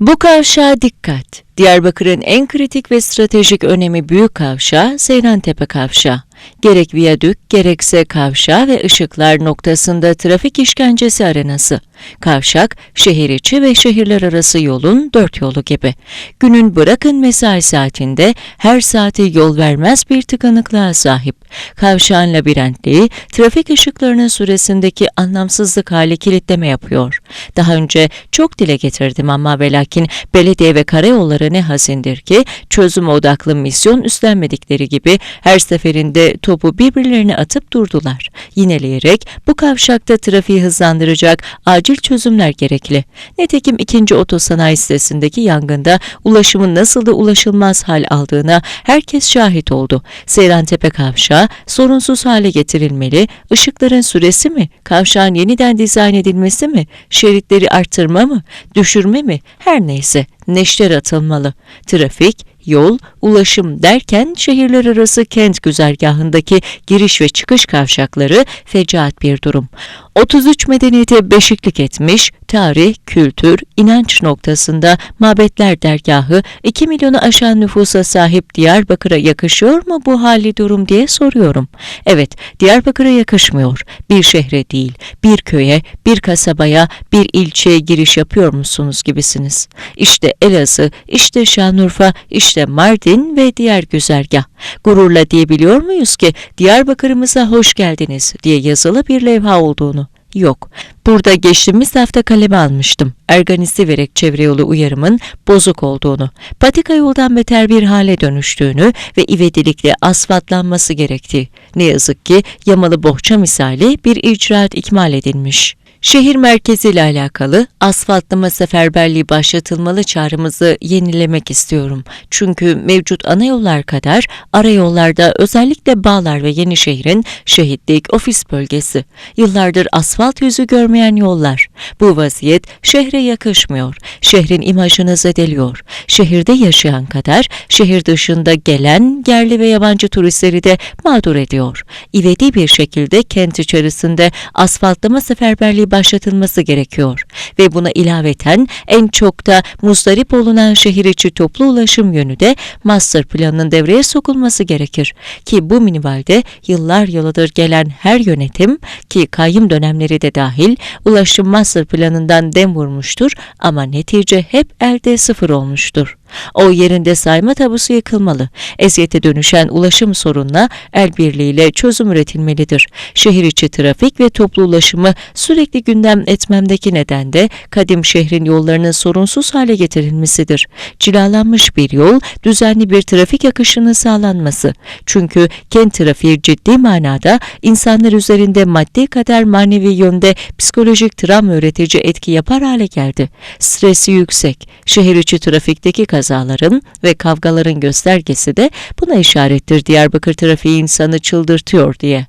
Bu kavşağa dikkat. Diyarbakır'ın en kritik ve stratejik önemi büyük kavşağı Seyrantepe kavşağı. Gerek viyadük gerekse kavşağı ve ışıklar noktasında trafik işkencesi arenası. Kavşak, şehir içi ve şehirler arası yolun dört yolu gibi. Günün bırakın mesai saatinde her saati yol vermez bir tıkanıklığa sahip. Kavşağın labirentliği, trafik ışıklarının süresindeki anlamsızlık hali kilitleme yapıyor. Daha önce çok dile getirdim ama ve lakin belediye ve karayolları ne hazindir ki çözüm odaklı misyon üstlenmedikleri gibi her seferinde topu birbirlerine atıp durdular. Yineleyerek bu kavşakta trafiği hızlandıracak acil çözümler gerekli. Nitekim ikinci otosanayi sitesindeki yangında ulaşımın nasıl da ulaşılmaz hal aldığına herkes şahit oldu. Seyrantepe kavşağı sorunsuz hale getirilmeli, ışıkların süresi mi, kavşağın yeniden dizayn edilmesi mi, şeritleri artırma mı, düşürme mi, her neyse neşter atılmalı. Trafik, yol, ulaşım derken şehirler arası kent güzergahındaki giriş ve çıkış kavşakları fecaat bir durum. 33 medeniyete beşiklik etmiş, tarih, kültür, inanç noktasında mabetler dergahı 2 milyonu aşan nüfusa sahip Diyarbakır'a yakışıyor mu bu hali durum diye soruyorum. Evet, Diyarbakır'a yakışmıyor. Bir şehre değil, bir köye, bir kasabaya, bir ilçeye giriş yapıyor musunuz gibisiniz. İşte Elazığ, işte Şanlıurfa, işte Mardin ve diğer güzergah. Gururla diyebiliyor muyuz ki Diyarbakır'ımıza hoş geldiniz diye yazılı bir levha olduğunu? Yok. Burada geçtiğimiz hafta kaleme almıştım. Erganisi vererek çevre yolu uyarımın bozuk olduğunu, patika yoldan beter bir hale dönüştüğünü ve ivedilikle asfaltlanması gerektiği. Ne yazık ki yamalı bohça misali bir icraat ikmal edilmiş. Şehir merkeziyle alakalı asfaltlama seferberliği başlatılmalı çağrımızı yenilemek istiyorum. Çünkü mevcut ana yollar kadar ara yollarda özellikle Bağlar ve Yenişehir'in şehitlik ofis bölgesi. Yıllardır asfalt yüzü görmeyen yollar. Bu vaziyet şehre yakışmıyor. Şehrin imajını zedeliyor. Şehirde yaşayan kadar şehir dışında gelen yerli ve yabancı turistleri de mağdur ediyor. İvedi bir şekilde kent içerisinde asfaltlama seferberliği başlatılması gerekiyor ve buna ilaveten en çok da muzdarip olunan şehir içi toplu ulaşım yönü de master planının devreye sokulması gerekir ki bu minvalde yıllar yılıdır gelen her yönetim ki kayyum dönemleri de dahil ulaşım master planından dem vurmuştur ama netice hep elde sıfır olmuştur. O yerinde sayma tabusu yıkılmalı. Eziyete dönüşen ulaşım sorununa el birliğiyle çözüm üretilmelidir. Şehir içi trafik ve toplu ulaşımı sürekli gündem etmemdeki neden de kadim şehrin yollarının sorunsuz hale getirilmesidir. Cilalanmış bir yol, düzenli bir trafik akışının sağlanması. Çünkü kent trafiği ciddi manada insanlar üzerinde maddi kadar manevi yönde psikolojik travma üretici etki yapar hale geldi. Stresi yüksek. Şehir içi trafikteki kazaların ve kavgaların göstergesi de buna işarettir Diyarbakır trafiği insanı çıldırtıyor diye.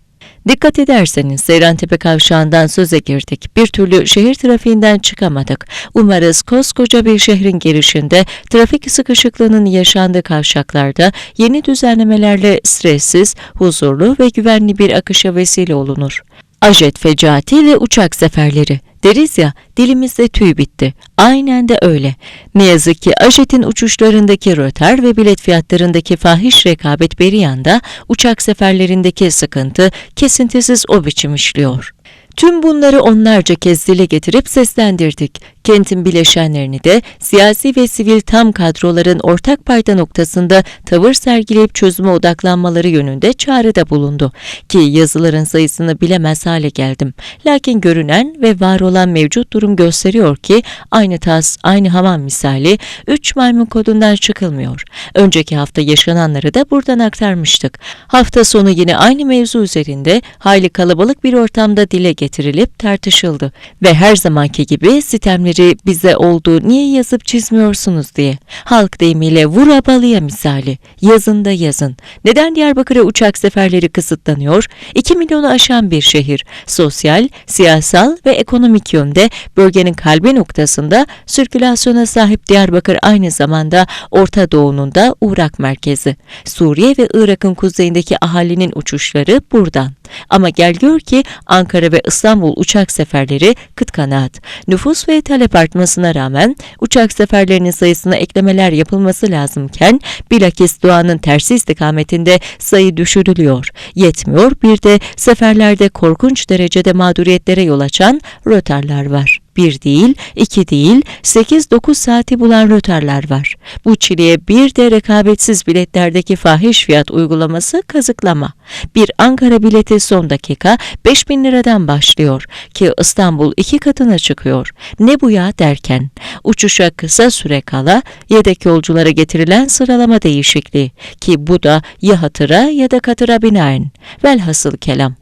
Dikkat ederseniz Seyrantepe kavşağından söze girdik. Bir türlü şehir trafiğinden çıkamadık. Umarız koskoca bir şehrin girişinde trafik sıkışıklığının yaşandığı kavşaklarda yeni düzenlemelerle stressiz, huzurlu ve güvenli bir akışa vesile olunur. Ajet fecaati ve uçak seferleri. Deriz ya dilimizde tüy bitti. Aynen de öyle. Ne yazık ki Ajet'in uçuşlarındaki rötar ve bilet fiyatlarındaki fahiş rekabet bir yanda uçak seferlerindeki sıkıntı kesintisiz o biçim işliyor. Tüm bunları onlarca kez dile getirip seslendirdik. Kentin bileşenlerini de siyasi ve sivil tam kadroların ortak payda noktasında tavır sergileyip çözüme odaklanmaları yönünde çağrıda bulundu. Ki yazıların sayısını bilemez hale geldim. Lakin görünen ve var olan mevcut durum gösteriyor ki aynı tas, aynı hamam misali 3 maymun kodundan çıkılmıyor. Önceki hafta yaşananları da buradan aktarmıştık. Hafta sonu yine aynı mevzu üzerinde hayli kalabalık bir ortamda dile getirilip tartışıldı ve her zamanki gibi sitemleri bize oldu niye yazıp çizmiyorsunuz diye. Halk deyimiyle vur abalıya misali. Yazın da yazın. Neden Diyarbakır'a uçak seferleri kısıtlanıyor? 2 milyonu aşan bir şehir. Sosyal, siyasal ve ekonomik yönde bölgenin kalbi noktasında sirkülasyona sahip Diyarbakır aynı zamanda Orta Doğu'nun da uğrak merkezi. Suriye ve Irak'ın kuzeyindeki ahalinin uçuşları buradan. Ama gel gör ki Ankara ve İstanbul uçak seferleri kıt kanaat. Nüfus ve talep artmasına rağmen uçak seferlerinin sayısına eklemeler yapılması lazımken bilakis doğanın tersi istikametinde sayı düşürülüyor. Yetmiyor bir de seferlerde korkunç derecede mağduriyetlere yol açan rötarlar var. Bir değil, iki değil, 8-9 saati bulan rötarlar var. Bu çileye bir de rekabetsiz biletlerdeki fahiş fiyat uygulaması kazıklama. Bir Ankara bileti son dakika 5000 liradan başlıyor ki İstanbul iki katına çıkıyor. Ne bu ya derken uçuşa kısa süre kala yedek yolculara getirilen sıralama değişikliği ki bu da ya hatıra ya da katıra binaen. Velhasıl kelam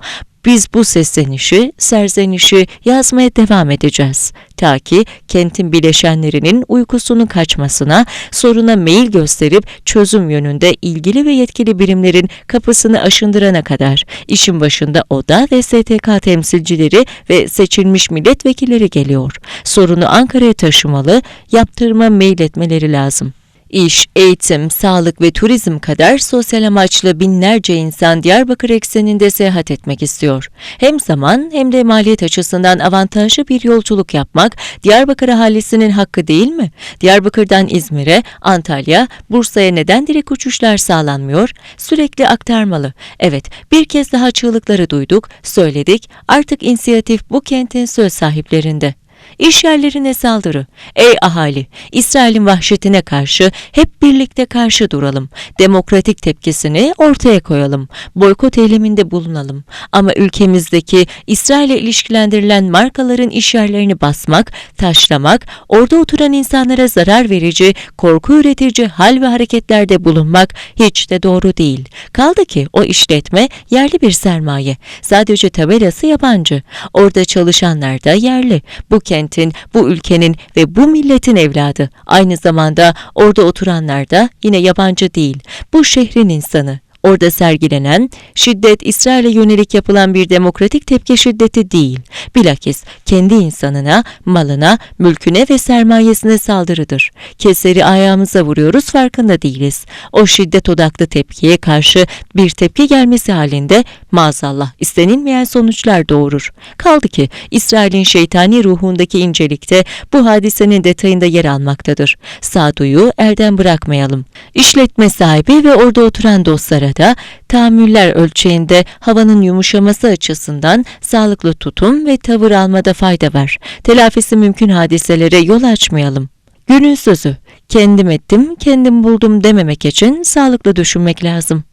biz bu seslenişi, serzenişi yazmaya devam edeceğiz. Ta ki kentin bileşenlerinin uykusunun kaçmasına, soruna meyil gösterip çözüm yönünde ilgili ve yetkili birimlerin kapısını aşındırana kadar işin başında ODA ve STK temsilcileri ve seçilmiş milletvekilleri geliyor. Sorunu Ankara'ya taşımalı, yaptırma mail etmeleri lazım. İş, eğitim, sağlık ve turizm kadar sosyal amaçlı binlerce insan Diyarbakır ekseninde seyahat etmek istiyor. Hem zaman hem de maliyet açısından avantajlı bir yolculuk yapmak Diyarbakır ahalisinin hakkı değil mi? Diyarbakır'dan İzmir'e, Antalya, Bursa'ya neden direkt uçuşlar sağlanmıyor? Sürekli aktarmalı. Evet, bir kez daha çığlıkları duyduk, söyledik. Artık inisiyatif bu kentin söz sahiplerinde. İş yerlerine saldırı. Ey ahali, İsrail'in vahşetine karşı hep birlikte karşı duralım. Demokratik tepkisini ortaya koyalım. Boykot eyleminde bulunalım. Ama ülkemizdeki İsrail'e ilişkilendirilen markaların iş yerlerini basmak, taşlamak, orada oturan insanlara zarar verici, korku üretici hal ve hareketlerde bulunmak hiç de doğru değil. Kaldı ki o işletme yerli bir sermaye. Sadece tabelası yabancı. Orada çalışanlar da yerli. Bu kentin, bu ülkenin ve bu milletin evladı. Aynı zamanda orada oturanlar da yine yabancı değil. Bu şehrin insanı. Orada sergilenen şiddet İsrail'e yönelik yapılan bir demokratik tepki şiddeti değil. Bilakis kendi insanına, malına, mülküne ve sermayesine saldırıdır. Keseri ayağımıza vuruyoruz farkında değiliz. O şiddet odaklı tepkiye karşı bir tepki gelmesi halinde maazallah istenilmeyen sonuçlar doğurur. Kaldı ki İsrail'in şeytani ruhundaki incelikte bu hadisenin detayında yer almaktadır. Sağduyu elden bırakmayalım. İşletme sahibi ve orada oturan dostlara da tahammüller ölçeğinde havanın yumuşaması açısından sağlıklı tutum ve tavır almada fayda var. Telafisi mümkün hadiselere yol açmayalım. Günün sözü, kendim ettim, kendim buldum dememek için sağlıklı düşünmek lazım.